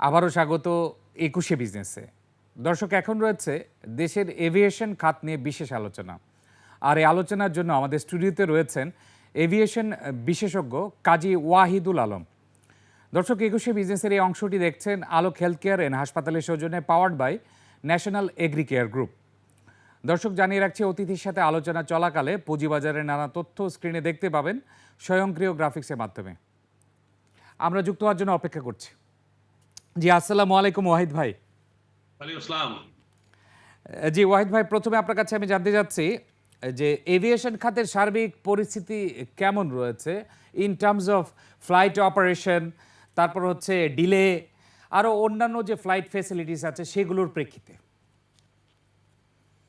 আবারও স্বাগত একুশে বিজনেসে। দর্শক, এখন রয়েছে দেশের এভিয়েশন খাত নিয়ে বিশেষ আলোচনা। আর এই আলোচনার জন্য আমাদের স্টুডিওতে রয়েছেন এভিয়েশন বিশেষজ্ঞ কাজী ওয়াহিদুল আলম। দর্শক, একুশে বিজনেসের এই অংশটি দেখছেন আলোক হেলথ কেয়ার এন্ড হাসপাতালের সৌজন্যে powered by national agri care group. দর্শক, জানিয়ে রাখছে অতিথির সাথে আলোচনা চলাকালে পুঁজিবাজারের নানা তথ্য স্ক্রিনে দেখতে পাবেন স্বয়ংক্রিয় গ্রাফিক্সের মাধ্যমে। আমরা যুক্ত হওয়ার জন্য অপেক্ষা করছি। জি আসসালামু আলাইকুম ওয়াহিদ ভাই। আসসালাম। জি ওয়াহিদ ভাই প্রথমে আপনার কাছে আমি জানতে চাচ্ছি যে এভিয়েশন খাতের সার্বিক পরিস্থিতি কেমন রয়েছে? In terms of flight operation তারপর হচ্ছে ডিলে আরও অন্যান্য যে ফ্লাইট ফেসিলিটিস আছে সেগুলোর প্রেক্ষিতে।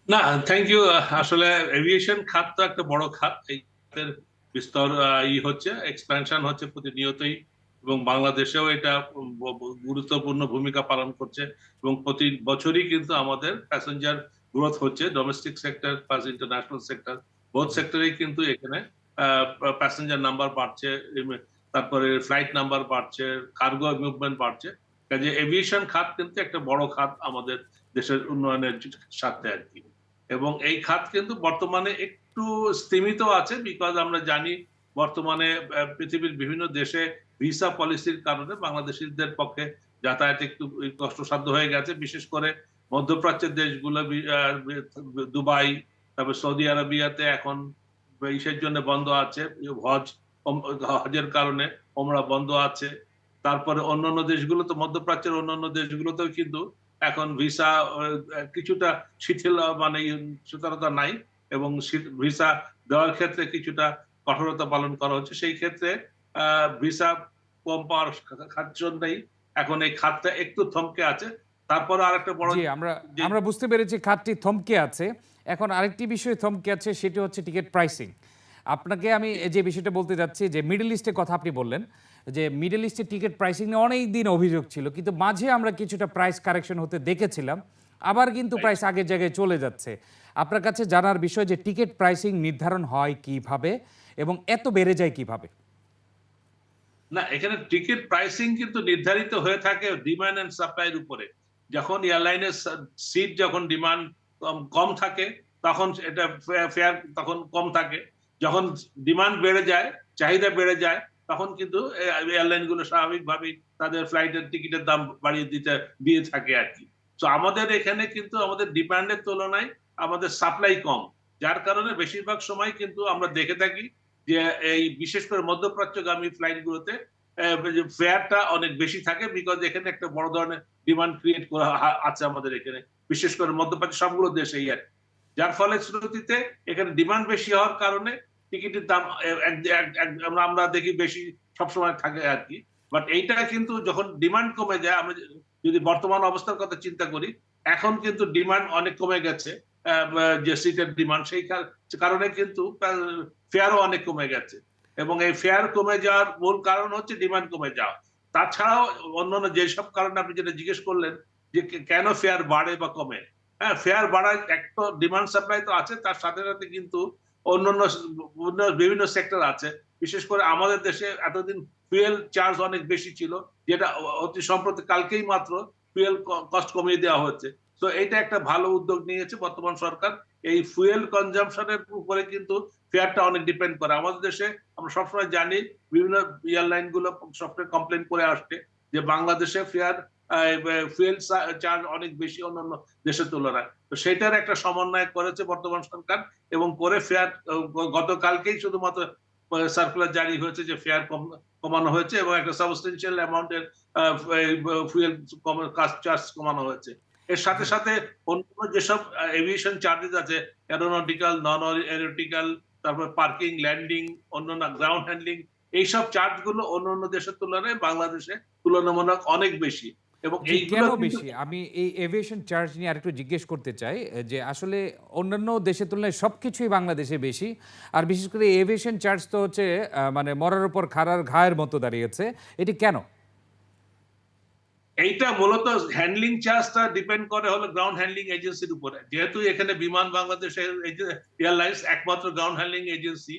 না থ্যাংক ইউ আসলে এভিয়েশন খাত তো একটা বড় খাত এই খাতের বিস্তর ই হচ্ছে এক্সপ্যানশন হচ্ছে প্রতিনিয়তই এবং বাংলাদেশেও এটা গুরুত্বপূর্ণ ভূমিকা পালন করছে এবং প্রতি বছরই কিন্তু আমাদের প্যাসেঞ্জার গ্রোথ হচ্ছে domestic sector plus international sector both সেক্টরেই কিন্তু এখানে প্যাসেঞ্জার নাম্বার বাড়ছে তারপরে ফ্লাইট নাম্বার বাড়ছে কার্গো মুভমেন্ট বাড়ছে, কাজে এভিয়েশন খাত কিন্তু একটা বড় খাত আমাদের দেশের উন্নয়নের সাথে আর কি। এবং এই খাত কিন্তু বর্তমানে একটু স্তীমিত আছে বিকজ আমরা জানি বর্তমানে পৃথিবীর বিভিন্ন দেশে ভিসা পলিসির কারণে বাংলাদেশিদের পক্ষে যাতায়াত একটু কষ্টসাধ্য হয়ে গেছে। বিশেষ করে মধ্যপ্রাচ্যের দেশগুলো দুবাই, তারপর সৌদি আরবিয়াতে এখন ইসের জন্য বন্ধ আছে। হজ হজের কারণে ওমরা বন্ধ আছে। তারপরে অন্যান্য দেশগুলো তো মধ্যপ্রাচ্যের অন্যান্য দেশগুলোতেও কিন্তু এখন ভিসা কিছুটা শিথিল মানে সুতারতা নাই এবং ভিসা দেওয়ার ক্ষেত্রে কিছুটা কঠোরতা পালন করা হচ্ছে। সেই ক্ষেত্রে ভিসা কম পাওয়ার জন্যই এখন এই খাতটা একটু থমকে আছে। তারপরে আরেকটা বড় আমরা আমরা বুঝতে পেরেছি খাতটি থমকে আছে। এখন আরেকটি বিষয় থমকে আছে সেটি হচ্ছে টিকিট প্রাইসিং। আপনাকে আমি যে বিষয়টা বলতে যাচ্ছি যে মিডল ইস্টের কথা আপনি বললেন যে মিডল ইস্টের টিকিট প্রাইসিং নিয়ে অনেক দিন অভিযোগ ছিল কিন্তু মাঝে আমরা কিছুটা প্রাইস কারেকশন হতে দেখেছিলাম। আবার কিন্তু প্রাইস আগের জায়গায় চলে যাচ্ছে। আপনার কাছে জানার বিষয় যে টিকিট প্রাইসিং নির্ধারণ হয় কীভাবে এবং এত বেড়ে যায় কীভাবে? না, এখানে টিকিট প্রাইসিং কিন্তু নির্ধারিত হয়ে থাকে ডিমান্ড এন্ড সাপ্লাইয়ের উপরে। যখন এয়ারলাইনের সিট যখন ডিমান্ড কম থাকে, তখন এটা ফেয়ার তখন কম থাকে। যখন ডিমান্ড বেড়ে যায়, চাহিদা বেড়ে যায়, তখন কিন্তু এয়ারলাইনগুলো স্বাভাবিকভাবেই তাদের ফ্লাইটের টিকিটের দাম বাড়িয়ে দিতে, দিয়ে থাকে আর কি। তো আমাদের এখানে কিন্তু আমাদের ডিমান্ডের তুলনায় আমাদের সাপ্লাই কম। যার কারণে বেশিরভাগ সময় কিন্তু আমরা দেখে থাকি যে এই বিশেষ করে মধ্যপ্রাচ্যগামী ফ্লাইট গুলোতে ফেয়ারটা অনেক বেশি থাকে বিকজ এখানে একটা বড় ধরনের ডিমান্ড ক্রিয়েট করা আছে আমাদের এখানে। বিশেষ করে মধ্যপ্রাচ্য সবগুলো দেশেই আর। যার ফলে শ্রুতিতে এখানে ডিমান্ড বেশি হওয়ার কারণে টিকিটের দাম আমরা দেখি বেশি সবসময় থাকে আর কি। বাট এইটা কিন্তু যখন ডিমান্ড কমে যায়, আমরা যদি বর্তমান অবস্থার কথা চিন্তা করি, এখন কিন্তু ডিমান্ড অনেক কমে গেছে যে সিটের ডিমান্ড সেই কারণে কিন্তু ফেয়ারও অনেক কমে গেছে। এবং এই ফেয়ার কমে যাওয়ার মূল কারণ হচ্ছে ডিমান্ড কমে যাওয়া। তাছাড়াও অন্যান্য যেসব কারণে আপনি যেটা জিজ্ঞেস করলেন, যে কেন ফেয়ার বাড়ে বা কমে? হ্যাঁ ফেয়ার বাড়ার একটা ডিমান্ড সাপ্লাই তো আছে, তার সাথে সাথে কিন্তু অন্যান্য অন্য বিভিন্ন সেক্টর আছে। বিশেষ করে আমাদের দেশে এতদিন ফুয়েল চার্জ অনেক বেশি ছিল, যেটা অতি সম্প্রতি কালকেই মাত্র ফুয়েল কস্ট কমিয়ে দেওয়া হচ্ছে তো এটা একটা ভালো উদ্যোগ নিয়েছে বর্তমান সরকার। এই ফুয়েল কনজাম্পশনের উপরে কিন্তু ফেয়ারটা অনেক ডিপেন্ড করে। আমাদের দেশে আমরা সবসময় জানি, বিভিন্ন এয়ারলাইনগুলো সবসময় কমপ্লেন করে আসছে যে বাংলাদেশে ফেয়ার ফুয়েল চার্জ অনেক বেশি অন্যান্য দেশের তুলনায়। তো সেটার একটা সমন্বয় করেছে বর্তমান সরকার এবং করে ফেয়ার গতকালকেই শুধুমাত্র সার্কুলার জারি হয়েছে যে ফেয়ার কমানো হয়েছে এবং একটা সাবস্টেন্সিয়াল অ্যামাউন্টের ফুয়েল কাস্ট চার্জ কমানো হয়েছে। এর সাথে সাথে অন্য যেসব এভিয়েশন চার্জেস আছে অ্যারোনটিক্যাল নন এরোটিক্যাল তারপর পার্কিং ল্যান্ডিং অন্যান্য গ্রাউন্ড হ্যান্ডলিং এইসব চার্জগুলো অন্য অন্য দেশের তুলনায় বাংলাদেশে তুলনামূলক অনেক বেশি। এবং কেন বেশি? আমি এই এভিয়েশন চার্জ নিয়ে আরেকটু জিজ্ঞেস করতে চাই যে আসলে অন্যান্য দেশের তুলনায় সব কিছুই বাংলাদেশে বেশি আর বিশেষ করে এভিয়েশন চার্জ তো হচ্ছে মানে মরার উপর খাড়ার ঘায়ের মতো দাঁড়িয়েছে এটি কেন? এইটা মূলত হ্যান্ডলিং চার্জটা ডিপেন্ড করে হলো গ্রাউন্ড হ্যান্ডলিং এজেন্সির উপরে। যেহেতু এখানে বিমান বাংলাদেশের এয়ারলাইন্স একমাত্র গ্রাউন্ড হ্যান্ডলিং এজেন্সি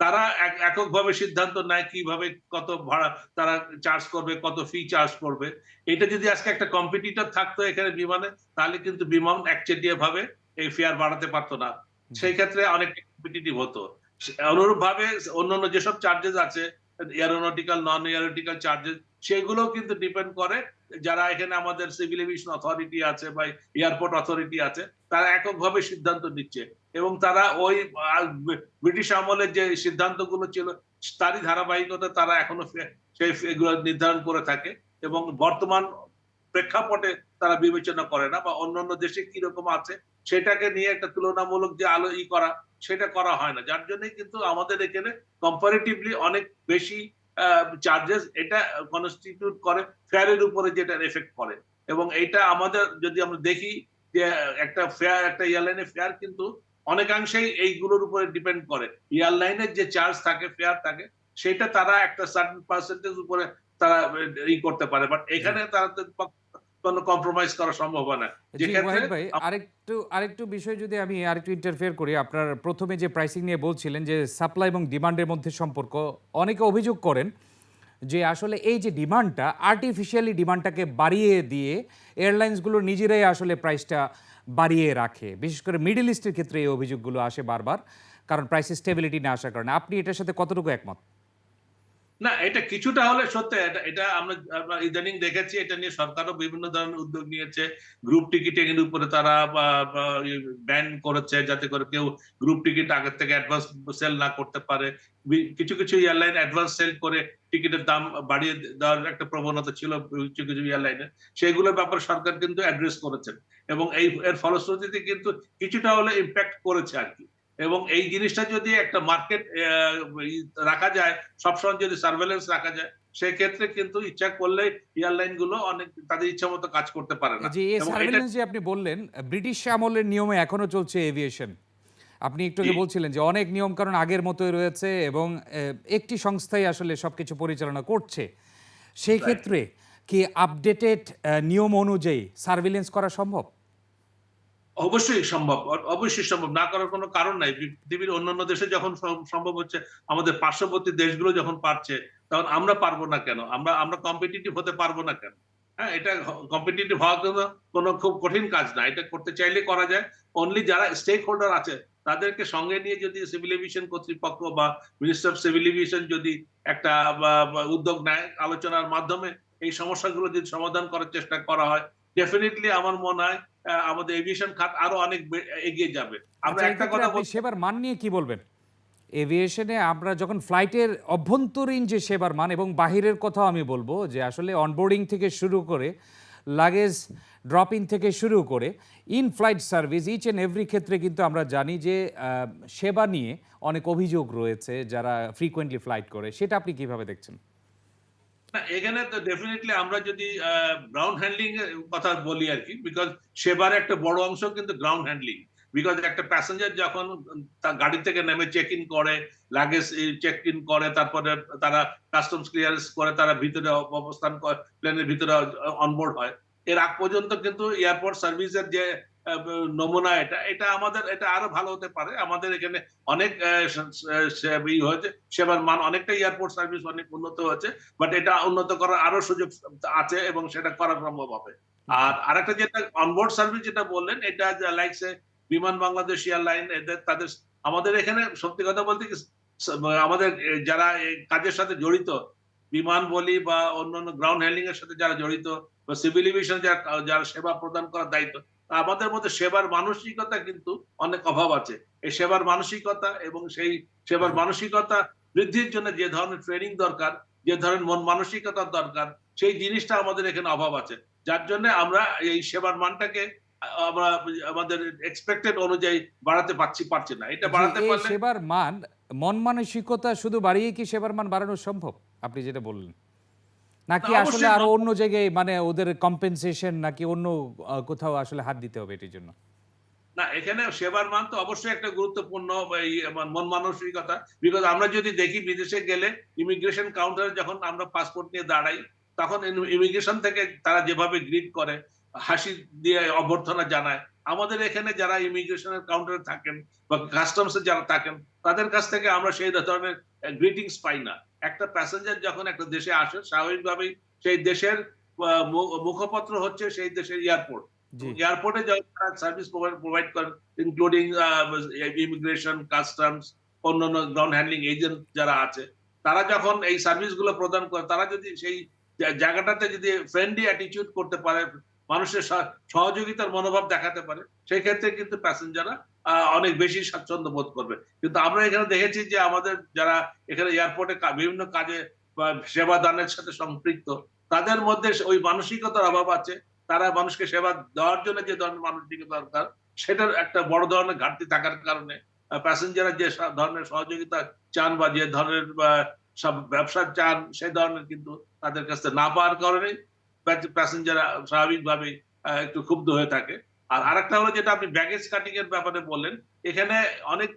তারা এককভাবে সিদ্ধান্ত নেয় কীভাবে কত ভাড়া তারা চার্জ করবে কত ফি চার্জ করবে। এটা যদি আজকে একটা কম্পিটিটর থাকতো এখানে বিমানে তাহলে কিন্তু বিমান একচেটিয়া ভাবে এই ফেয়ার বাড়াতে পারতো না। সেই ক্ষেত্রে অনেক কম্পিটিটিভ হতো। অনুরূপ ভাবে অন্যান্য যেসব চার্জেস আছে এরোনটিক্যাল নন এরোটিক্যাল চার্জেস সেগুলো কিন্তু ডিপেন্ড করে যারা এখানে আমাদের সিভিল এভিয়েশন অথরিটি আছে বা এয়ারপোর্ট অথরিটি আছে, তারা এককভাবে সিদ্ধান্ত নিচ্ছে। এবং তারা ওই ব্রিটিশ আমলের যে সিদ্ধান্তগুলো ছিল, তারই ধারাবাহিকতা তারা এখনও সেই এগুলো নির্ধারণ করে থাকে। এবং বর্তমান প্রেক্ষাপটে তারা বিবেচনা করে না বা অন্যান্য দেশে কীরকম আছে, সেটাকে নিয়ে একটা তুলনামূলক যে আলো ই করা, সেটা করা হয় না। যার জন্য কিন্তু আমাদের এখানে কম্পারেটিভলি অনেক বেশি চার্জেস এটা কনস্টিটিউট করে ফেয়ারের উপরে যেটা এফেক্ট করে। এবং এইটা আমাদের, যদি আমরা দেখি যে একটা ফেয়ার একটা এয়ারলাইনে ফেয়ার কিন্তু অনেকাংশেই এইগুলোর উপরে ডিপেন্ড করে। এয়ারলাইনের যে চার্জ থাকে ফেয়ার থাকে, সেটা তারা একটা সার্টেন পার্সেন্টেজ উপরে তারা ই করতে পারে বাট এখানে তারা কোনো কম্প্রোমাইজ করা সম্ভব হয় না। ভাই আরেকটু আরেকটু বিষয় যদি আমি আরেকটু ইন্টারফেয়ার করি আপনার প্রথমে যে প্রাইসিং নিয়ে বলছিলেন যে সাপ্লাই এবং ডিমান্ডের মধ্যে সম্পর্ক অনেকে অভিযোগ করেন যে আসলে এই যে ডিমান্ডটা আর্টিফিশিয়ালি ডিমান্ডটাকে বাড়িয়ে দিয়ে এয়ারলাইন্সগুলো নিজেরাই আসলে প্রাইসটা বাড়িয়ে রাখে। বিশেষ করে মিডল ইস্টের ক্ষেত্রে এই অভিযোগগুলো আসে বারবার কারণ প্রাইসে স্টেবিলিটি না আসার কারণে। আপনি এটার সাথে কতটুকু একমত? না, এটা কিছুটা হলে সত্যি, এটা এটা আমরা ইদানিং দেখেছি, এটা নিয়ে সরকারও বিভিন্ন ধরনের উদ্যোগ নিয়েছে। গ্রুপ টিকিটিং এর উপরে তারা ব্যান করেছে যাতে করে কেউ গ্রুপ টিকিট আগের থেকে অ্যাডভান্স সেল না করতে পারে। কিছু কিছু এয়ারলাইন অ্যাডভান্স সেল করে টিকিটের দাম বাড়িয়ে দেওয়ার একটা প্রবণতা ছিল কিছু কিছু এয়ারলাইনে সেগুলোর ব্যাপারে সরকার কিন্তু অ্যাড্রেস করেছেন। এবং এই, এর ফলশ্রুতিতে কিন্তু কিছুটা হলে ইম্প্যাক্ট করেছে আর কি। এবং এই জিনিসটা যদি একটা মার্কেট রাখা যায় সবসময় যদি সার্ভেলেন্স রাখা যায় সেক্ষেত্রে কিন্তু ইচ্ছা করলে এয়ারলাইনগুলো অনেক তাদের ইচ্ছা মতো কাজ করতে পারে না। যে সার্ভেলেন্স যে আপনি বললেন ব্রিটিশ আমলের নিয়মে এখনও চলছে এভিয়েশন আপনি একটু আগে বলছিলেন যে অনেক নিয়ম কারণ আগের মতোই রয়েছে এবং একটি সংস্থাই আসলে সবকিছু পরিচালনা করছে। সেই ক্ষেত্রে কি আপডেটেড নিয়ম অনুযায়ী সার্ভেলেন্স করা সম্ভব? অবশ্যই সম্ভব অবশ্যই সম্ভব। না করার কোনো কারণ নাই। পৃথিবীর অন্যান্য দেশে যখন সম্ভব হচ্ছে, আমাদের পার্শ্ববর্তী দেশগুলো যখন পারছে, তখন আমরা পারব না কেন? আমরা আমরা কম্পিটিটিভ হতে পারব না কেন? হ্যাঁ এটা কম্পিটিটিভ হওয়ার জন্য কোনো খুব কঠিন কাজ না। এটা করতে চাইলে করা যায়। অনলি যারা স্টেক হোল্ডার আছে, তাদেরকে সঙ্গে নিয়ে যদি সিভিল এভিয়েশন কর্তৃপক্ষ বা মিনিস্টার অফ সিভিল এভিয়েশন যদি একটা উদ্যোগ নেয় আলোচনার মাধ্যমে, এই সমস্যাগুলো যদি সমাধান করার চেষ্টা করা হয় ডেফিনেটলি আমার মনে হয় আমাদের এভিয়েশন খাত আরও অনেক এগিয়ে যাবে। আমরা আচ্ছা, একটা কথা বলছি সেবার মান নিয়ে কি বলবেন? এভিয়েশনে আমরা যখন ফ্লাইটের অভ্যন্তরীণ যে সেবার মান এবং বাহিরের কথাও আমি বলব যে আসলে অনবোর্ডিং থেকে শুরু করে লাগেজ ড্রপ ইন থেকে শুরু করে in flight service each and every ক্ষেত্রে কিন্তু আমরা জানি যে সেবা নিয়ে অনেক অভিযোগ রয়েছে যারা ফ্রিকোয়েন্টলি ফ্লাইট করে। সেটা আপনি কীভাবে দেখছেন? এখানে তো ডেফিনেটলি আমরা যদি গ্রাউন্ড হ্যান্ডলিং এর কথা বলি আর কি বিকজ সেবার একটা বড় অংশ কিন্তু গ্রাউন্ড হ্যান্ডলিং বিকজ একটা প্যাসেঞ্জার যখন তার গাড়ি থেকে নেমে চেক ইন করে লাগেজ চেক ইন করে, তারপরে তারা কাস্টমস ক্লিয়ারেন্স করে, তারা ভিতরে অবস্থান করে প্লেনের ভিতরে অনবোর্ড হয়, এর আগ পর্যন্ত কিন্তু এয়ারপোর্ট সার্ভিসের যে নমুনা এটা। এটা আমাদের, এটা আরও ভালো হতে পারে। আমাদের এখানে অনেক হয়েছে, সেবার মান অনেকটা এয়ারপোর্ট সার্ভিস অনেক উন্নত হয়েছে বাট এটা উন্নত করার আরও সুযোগ আছে এবং সেটা করা সম্ভব হবে। আর আরেকটা যেটা অনবোর্ড সার্ভিস যেটা বললেন, এটা লাইক বিমান বাংলাদেশ এয়ারলাইন এদের, তাদের, আমাদের এখানে সত্যি কথা বলতে কি আমাদের যারা কাজের সাথে জড়িত, বিমান বলি বা অন্যান্য গ্রাউন্ড হ্যান্ডলিং এর সাথে যারা জড়িত, বা সিভিল এভিয়েশন যারা যারা সেবা প্রদান করার দায়িত্ব আমাদের মধ্যে সেবার মানসিকতা কিন্তু অনেক অভাব আছে। এই সেবার মানসিকতা এবং সেই সেবার মানসিকতা বৃদ্ধির জন্য যে ধরনের ট্রেনিং দরকার যে ধরনের মন মানসিকতার দরকার সেই জিনিসটা আমাদের এখানে অভাব আছে। যার জন্য আমরা এই সেবার মানটাকে আমরা আমাদের এক্সপেক্টেড অনুযায়ী বাড়াতে পারছি পারছি না। এটা বাড়াতে পারলে সেবার মান মন মানসিকতা শুধু বাড়িয়ে কি সেবার মান বাড়ানো সম্ভব? আপনি যেটা বললেন। নাকি আসলে আরও অন্য জায়গায় মানে ওদের কম্পেনসেশন নাকি অন্য কোথাও আসলে হাত দিতে হবে এটির জন্য? না এখানে সেবার মান তো অবশ্যই একটা গুরুত্বপূর্ণ মন মানসিকতা। বিকজ আমরা যদি দেখি বিদেশে গেলে ইমিগ্রেশন কাউন্টারে যখন আমরা পাসপোর্ট নিয়ে দাঁড়াই তখন ইমিগ্রেশন থেকে তারা যেভাবে গ্রিট করে হাসি দিয়ে অভ্যর্থনা জানায়। আমাদের এখানে যারা ইমিগ্রেশনের কাউন্টারে থাকেন বা কাস্টমসে যারা থাকেন তাদের কাছ থেকে আমরা সেই ধরনের গ্রিটিংস পাই না। একটা প্যাসেঞ্জার যখন একটা দেশে আসে স্বাভাবিকভাবেই সেই দেশের মুখপত্র হচ্ছে সেই দেশের এয়ারপোর্ট এয়ারপোর্টে যারা সার্ভিস প্রোভাইড করেন ইনক্লুডিং ইমিগ্রেশন কাস্টমস অন্যান্য গ্রাউন্ড হ্যান্ডলিং এজেন্ট যারা আছে তারা যখন এই সার্ভিসগুলো প্রদান করে তারা যদি সেই জায়গাটাতে যদি ফ্রেন্ডলি অ্যাটিটিউড করতে পারে মানুষের সহযোগিতার মনোভাব দেখাতে পারে সেই ক্ষেত্রে কিন্তু প্যাসেঞ্জাররা অনেক বেশি স্বাচ্ছন্দ্য বোধ করবে। কিন্তু আমরা এখানে দেখেছি যে আমাদের যারা এখানে এয়ারপোর্টে বিভিন্ন কাজে সেবা দানের সাথে সম্পৃক্ত তাদের মধ্যে ওই মানসিকতার অভাব আছে। তারা মানুষকে সেবা দেওয়ার জন্য যে ধরনের মানসিকতা দরকার সেটার একটা বড় ধরনের ঘাটতি থাকার কারণে প্যাসেঞ্জাররা যে ধরনের সহযোগিতা চান বা যে ধরনের সব ব্যবসা চান সেই ধরনের কিন্তু তাদের কাছ না পাওয়ার কারণে প্যাসেঞ্জার স্বাভাবিকভাবেই আহ, একটু ক্ষুব্ধ হয়ে থাকে। আর আরেকটা হলো যেটা আপনি ব্যাগেজ কাটিং এর ব্যাপারে বললেন এখানে অনেক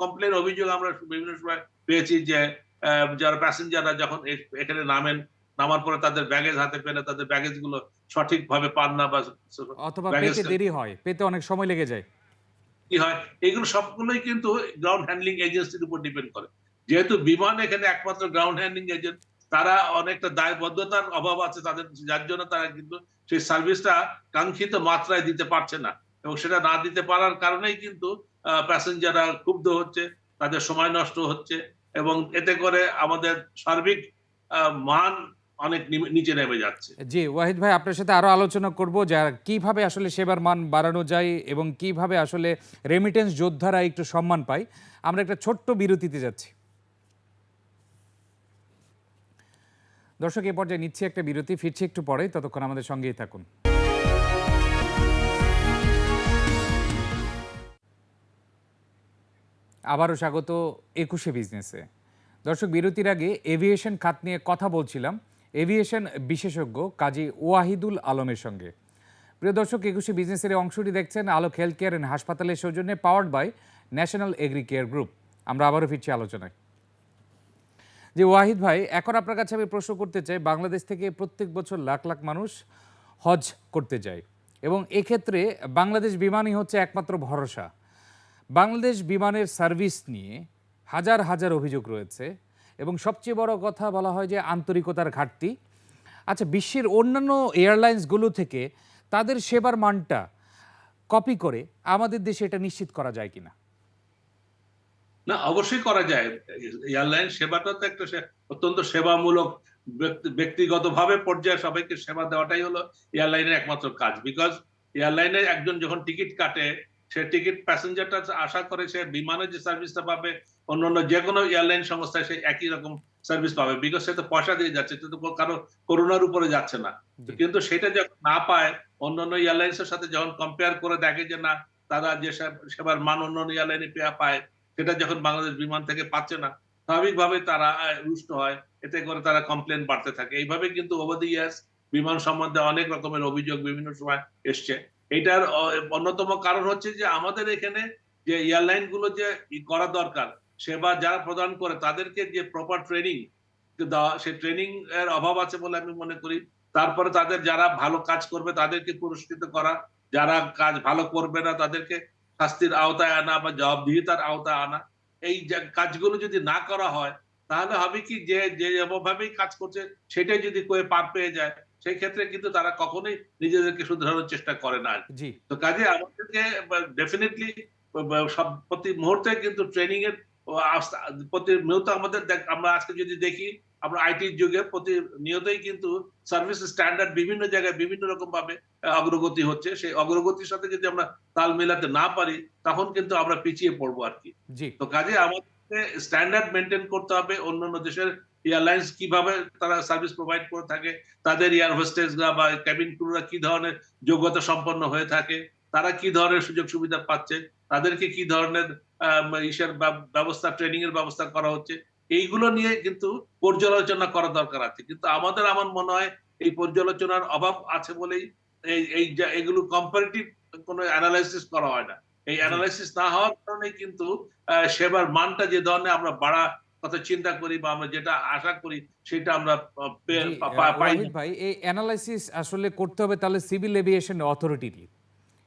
কমপ্লেন অভিযোগ আমরা বিভিন্ন সময় পেয়েছি যে যারা প্যাসেঞ্জাররা যখন এখানে নামেন নামার পরে তাদের ব্যাগেজ হাতে পেলে তাদের ব্যাগেজগুলো সঠিকভাবে পান না বা অথবা পেতে দেরি হয় পেতে অনেক সময় লেগে যায়। কি হয় এগুলো সবগুলোই কিন্তু গ্রাউন্ড হ্যান্ডলিং এজেন্সির উপর ডিপেন্ড করে। যেহেতু বিমান এখানে একমাত্র গ্রাউন্ড হ্যান্ডলিং এজেন্ট তারা অনেকটা দায়বদ্ধতার অভাব আছে তাদের, যার জন্য তারা কিন্তু সেই সার্ভিসটা কাঙ্ক্ষিত মাত্রায় দিতে পারছে না। এবং সেটা না দিতে পারার কারণেই কিন্তু প্যাসেঞ্জাররা ক্ষুব্ধ হচ্ছে, তাদের সময় নষ্ট হচ্ছে এবং এতে করে আমাদের সার্বিক মান অনেক নিচে নেমে যাচ্ছে। জি, ওয়াহিদ ভাই, আপনার সাথে আরও আলোচনা করব যা কীভাবে আসলে সেবার মান বাড়ানো যায় এবং কীভাবে আসলে রেমিটেন্স যোদ্ধারা একটু সম্মান পায়। আমরা একটা ছোট্ট বিরতিতে যাচ্ছি। দর্শক, এ পর্যায়ে নিচ্ছি একটা বিরতি, ফিরছি একটু পরে ততক্ষণ আমাদের সঙ্গেই থাকুন। আবারও স্বাগত একুশে বিজনেসে। দর্শক, বিরতির আগে এভিয়েশন খাত নিয়ে কথা বলছিলাম। এভিয়েশন বিশেষজ্ঞ কাজী ওয়াহিদুল আলমের সঙ্গে। প্রিয় দর্শক, একুশে বিজনেসের অংশটি দেখছেন আলোক হেলথ কেয়ার অ্যান্ড হাসপাতালের সৌজন্যে powered by national agri care group. আমরা আবারও ফিরছি আলোচনায়। যে ওয়াহিদ ভাই, এখন আপনার কাছে আমি প্রশ্ন করতে চাই, বাংলাদেশ থেকে প্রত্যেক বছর লাখ লাখ মানুষ হজ করতে যায় এবং এক্ষেত্রে বাংলাদেশ বিমানই হচ্ছে একমাত্র ভরসা। বাংলাদেশ বিমানের সার্ভিস নিয়ে হাজার হাজার অভিযোগ রয়েছে এবং সবচেয়ে বড় কথা বলা হয় যে আন্তরিকতার ঘাটতি। আচ্ছা বিশ্বের অন্যান্য এয়ারলাইন্সগুলো থেকে তাদের সেবার মানটা কপি করে আমাদের দেশে এটা নিশ্চিত করা যায় কিনা? না অবশ্যই করা যায়। এয়ারলাইন সেবাটা তো একটা অত্যন্ত সেবামূলক ব্যক্তি- ব্যক্তিগতভাবে পর্যায়ে সবাইকে সেবা দেওয়াটাই হলো এয়ারলাইনের একমাত্র কাজ। বিকজ এয়ারলাইনে একজন যখন টিকিট কাটে সে টিকিট প্যাসেঞ্জারটা আশা করে সে বিমানে যে সার্ভিসটা পাবে অন্যান্য যে কোনো এয়ারলাইন সংস্থায় সে একই রকম সার্ভিস পাবে। বিকজ সে তো পয়সা দিয়ে যাচ্ছে সে তো কারও করোনার উপরে যাচ্ছে না। কিন্তু সেটা যখন না পায় অন্যান্য এয়ারলাইন্স এর সাথে যখন কম্পেয়ার করে দেখে যে না তারা যে সেবার মান অন্যান্য এয়ারলাইনে পায় সেটা যখন বাংলাদেশ বিমান থেকে পাচ্ছে না, স্বাভাবিকভাবে তারা রুষ্ট হয়। এতে করে তারা কমপ্লেন বাড়তে থাকে। এইভাবে কিন্তু ওভার দি ইয়ার্স বিমান সম্বন্ধে অনেক রকমের অভিযোগ বিভিন্ন সময় এসছে। এটার অন্যতম কারণ হচ্ছে যে আমাদের এখানে যে এয়ারলাইনগুলো যে করা দরকার, সেবা যারা প্রদান করে, তাদেরকে যে প্রপার ট্রেনিং দেওয়া সেই ট্রেনিং এর অভাব আছে বলে আমি মনে করি। তারপরে তাদের যারা ভালো কাজ করবে, তাদেরকে পুরস্কৃত করা। যারা কাজ ভালো করবে না, তাদেরকে শাস্তির আওতায় আনা বা জবাবদিহিতার আওতায় আনা এই কাজগুলো যদি না করা হয় তাহলে হবে কি যে যে ভাবেই কাজ করছে সেটাই যদি কয়ে পার পেয়ে যায় সেই ক্ষেত্রে কিন্তু তারা কখনোই নিজেদেরকে শুধরানোর চেষ্টা করে না তো কাজে আমাদেরকে ডেফিনেটলি সব প্রতি মুহূর্তে কিন্তু ট্রেনিং এর প্রতি মুহূর্তে আমাদের আমরা আজকে যদি দেখি আমরা আইটির যুগে প্রতি নিয়তই কিন্তু সার্ভিস স্ট্যান্ডার্ড বিভিন্ন জায়গায় বিভিন্ন রকম ভাবে অগ্রগতি হচ্ছে। সেই অগ্রগতির সাথে যদি আমরা তাল মেলাতে না পারি তখন কিন্তু আমরা পিছিয়ে পড়ব আর কি। জি। তো কাজে আমাদেরকে স্ট্যান্ডার্ড মেনটেন করতে হবে। অন্যান্য দেশের এয়ারলাইন্স কীভাবে তারা সার্ভিস প্রোভাইড করে থাকে তাদের এয়ার হোস্টেসরা বা ক্যাবিন ক্রুরা কি ধরনের যোগ্যতা সম্পন্ন হয়ে থাকে তারা কি ধরনের সুযোগ সুবিধা পাচ্ছে তাদেরকে কি ধরনের ইসের ব্যবস্থা ট্রেনিং এর ব্যবস্থা করা হচ্ছে এইগুলো নিয়ে কিন্তু পর্যালোচনা করা দরকার আছে। কিন্তু আমাদের আমার মনে হয় এই পর্যালোচনার অভাব আছে বলেই এই এই যা- এগুলো কম্পারেটিভ কোনো অ্যানালাইসিস করা হয় না। এই অ্যানালাইসিস না হওয়ার কারণে কিন্তু সেবার মানটা যে ধরনের আমরা বাড়া কথা চিন্তা করি বা আমরা যেটা আশা করি সেটা আমরা পাই ভাই এই অ্যানালাইসিস আসলে করতে হবে তাহলে সিভিল এভিয়েশন অথরিটিরই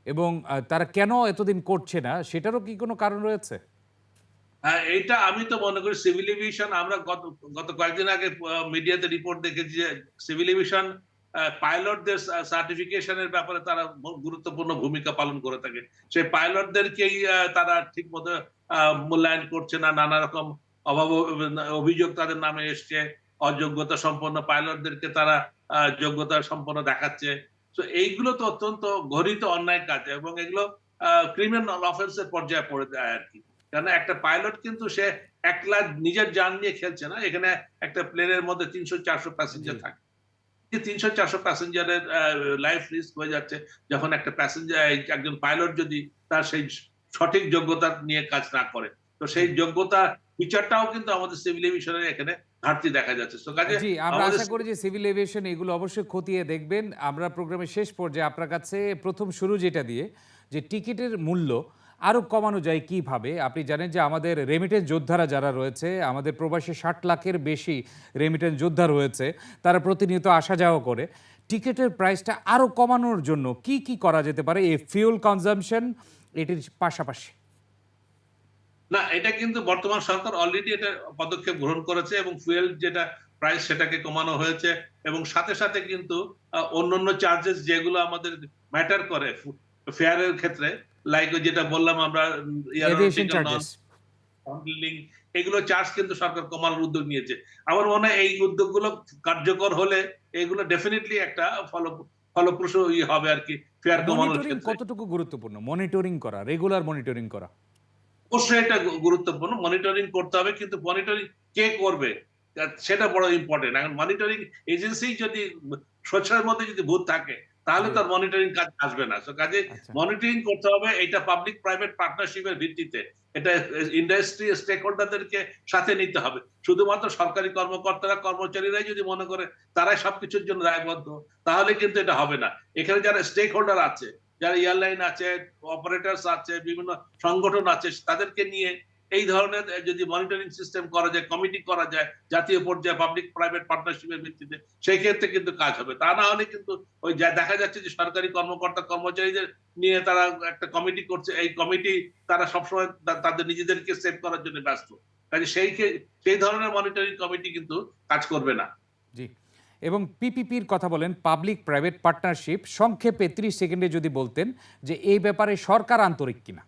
এবং তারা কেন এতদিন করছে না? সেটারও কি কোনো কারণ রয়েছে? হ্যাঁ এইটা আমি তো মনে করি সিভিল এভিয়েশন আমরা গত গত কয়েকদিন আগে মিডিয়াতে রিপোর্ট দেখেছি যে সিভিল এভিয়েশন পাইলটদের সার্টিফিকেশনের ব্যাপারে তারা গুরুত্বপূর্ণ ভূমিকা পালন করে থাকে। সেই পাইলটদেরকেই তারা ঠিক মতো মূল্যায়ন করছে না, নানা রকম অভাব, অভিযোগ তাদের নামে এসছে, অযোগ্যতা সম্পন্ন পাইলটদেরকে তারা যোগ্যতা সম্পন্ন দেখাচ্ছে। তো এইগুলো তো অত্যন্ত ঘরিত অন্যায় কাজ এবং এগুলো ক্রিমিনাল অফেন্সের পর্যায়ে পড়ে যায় আর কি। কারণ একটা পাইলট কিন্তু সে একলা নিজের যান নিয়ে খেলছে না। এখানে একটা প্লেনের মধ্যে তিনশো চারশো প্যাসেঞ্জার থাকে। যে তিনশো চারশো প্যাসেঞ্জারের লাইফ রিস্ক হয়ে যাচ্ছে যখন একটা প্যাসেঞ্জার একজন পাইলট যদি তার সেই সঠিক যোগ্যতা নিয়ে কাজ না করে। তো সেই যোগ্যতা বিচারটাও কিন্তু আমাদের সিভিল এভিয়েশনের এখানে ঘাটতি দেখা যাচ্ছে। তো কাজে জি আমরা আশা করি যে সিভিল এভিয়েশন এগুলো অবশ্যই খতিয়ে দেখবেন। আমরা প্রোগ্রামের শেষ পর্যায়ে আপনার কাছে প্রথম শুরু যেটা দিয়ে যে টিকিটের মূল্য আরও কমানো যায় কীভাবে? আপনি জানেন যে আমাদের রেমিটেন্স যোদ্ধারা যারা রয়েছে, আমাদের প্রবাসী ষাট লাখের বেশি রেমিটেন্স যোদ্ধা রয়েছে, তারা প্রতিনিয়ত আসা যাওয়া করে। টিকিটের প্রাইসটা আরও কমানোর জন্য কি কি করা যেতে পারে? এই ফিউল কনজামশন এটির পাশাপাশি। না, এটা কিন্তু বর্তমান সরকার অলরেডি এটা পদক্ষেপ গ্রহণ করেছে এবং ফুয়েল যেটা প্রাইস সেটাকে কমানো হয়েছে এবং সাথে সাথে কিন্তু অন্যান্য চার্জেস যেগুলো আমাদের ম্যাটার করে ফেয়ারের ক্ষেত্রে লাইক যেটা বললাম আমরা এগুলো চার্জ কিন্তু সরকার কমানোর উদ্যোগ নিয়েছে। আমার মনে হয় এই উদ্যোগগুলো কার্যকর হলে এগুলো ডেফিনেটলি একটা ফল ফলপ্রসূ হবে আর কি ফেয়ার কমানোর কতটুকু গুরুত্বপূর্ণ? মনিটরিং করা রেগুলার মনিটরিং করা। অবশ্যই এটা গুরুত্বপূর্ণ। মনিটরিং করতে হবে কিন্তু মনিটরিং কে করবে? সেটা বড় ইম্পর্টেন্ট এখন মনিটরিং এজেন্সি যদি স্বচ্ছের মধ্যে যদি ভূত থাকে তাহলে তার মনিটরিং কাজ আসবে না। তো কাজে আচ্ছা। মনিটরিং করতে হবে এটা পাবলিক প্রাইভেট পার্টনারশিপের ভিত্তিতে। এটা ইন্ডাস্ট্রি স্টেক হোল্ডারদেরকে সাথে নিতে হবে। শুধুমাত্র সরকারি কর্মকর্তারা কর্মচারীরাই যদি মনে করে তারাই সবকিছুর জন্য দায়বদ্ধ তাহলে কিন্তু এটা হবে না। এখানে যারা স্টেক হোল্ডার আছে যারা এয়ারলাইন আছে অপারেটরস আছে বিভিন্ন সংগঠন আছে তাদেরকে নিয়ে এই ধরনের যদি মনিটরিং সিস্টেম করা যায় কমিটি করা যায়, জাতীয় পর্যায়ে পাবলিক প্রাইভেট পার্টনারশিপের ভিত্তিতে, সেই ক্ষেত্রে কিন্তু কাজ হবে। তা না হলে কিন্তু ওই যা, দেখা যাচ্ছে যে সরকারি কর্মকর্তা, কর্মচারীদের নিয়ে তারা একটা কমিটি করছে, এই কমিটি তারা সবসময় তাদের নিজেদেরকে সেভ করার জন্য ব্যস্ত। কাজে সেই সেই ধরনের মনিটরিং কমিটি কিন্তু কাজ করবে না। জি। এবং পিপিপির কথা বলেন পাবলিক প্রাইভেট পার্টনারশিপ সংক্ষেপে ত্রিশ সেকেন্ডে যদি বলতেন যে এই ব্যাপারে সরকার আন্তরিক কিনা।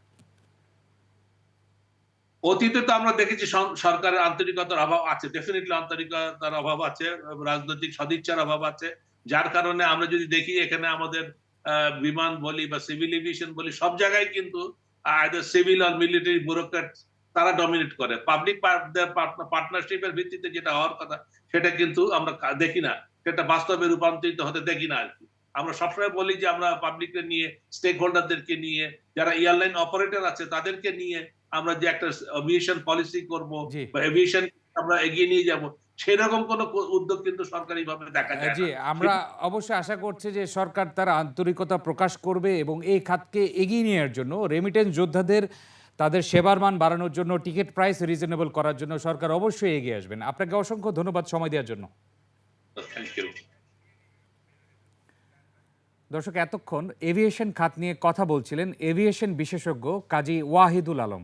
অতীতে তো আমরা দেখেছি সরকারের আন্তরিকতার অভাব আছে। ডেফিনেটলি আন্তরিকতার অভাব আছে, রাজনৈতিক সদিচ্ছার অভাব আছে। যার কারণে আমরা যদি দেখি, এখানে আমাদের বিমান বলি বা সিভিল এভিয়েশন বলি, সব জায়গায় কিন্তু সিভিল আর মিলিটারি ব্যুরোক্রেট তারা ডমিনেট করে। পাবলিক পার্টনারশিপের ভিত্তিতে যেটা হওয়ার কথা, সেটা কিন্তু আমরা দেখি না। সেটা বাস্তবে রূপান্তরিত হতে দেখি না আর কি। আমরা সবসময় বলি যে আমরা পাবলিককে নিয়ে স্টেক হোল্ডারদেরকে নিয়ে, যারা এয়ারলাইন অপারেটর আছে তাদেরকে নিয়ে আমরা যে একটা এভিয়েশন পলিসি করব বা এভিয়েশন আমরা এগিয়ে নিয়ে যাব সেরকম কোনো উদ্যোগ কিন্তু সরকারি ভাবে দেখা যায় জি আমরা অবশ্যই আশা করছি যে সরকার তার আন্তরিকতা প্রকাশ করবে এবং এই খাতকে এগিয়ে নেওয়ার জন্য রেমিটেন্স যোদ্ধাদের তাদের সেবার মান বাড়ানোর জন্য টিকিট প্রাইস রিজনেবল করার জন্য সরকার অবশ্যই এগিয়ে আসবেন। আপনাকে অসংখ্য ধন্যবাদ সময় দেওয়ার জন্য। থ্যাংক ইউ দর্শক এতক্ষণ এভিয়েশন খাত নিয়ে কথা বলছিলেন এভিয়েশন বিশেষজ্ঞ কাজী ওয়াহিদুল আলম।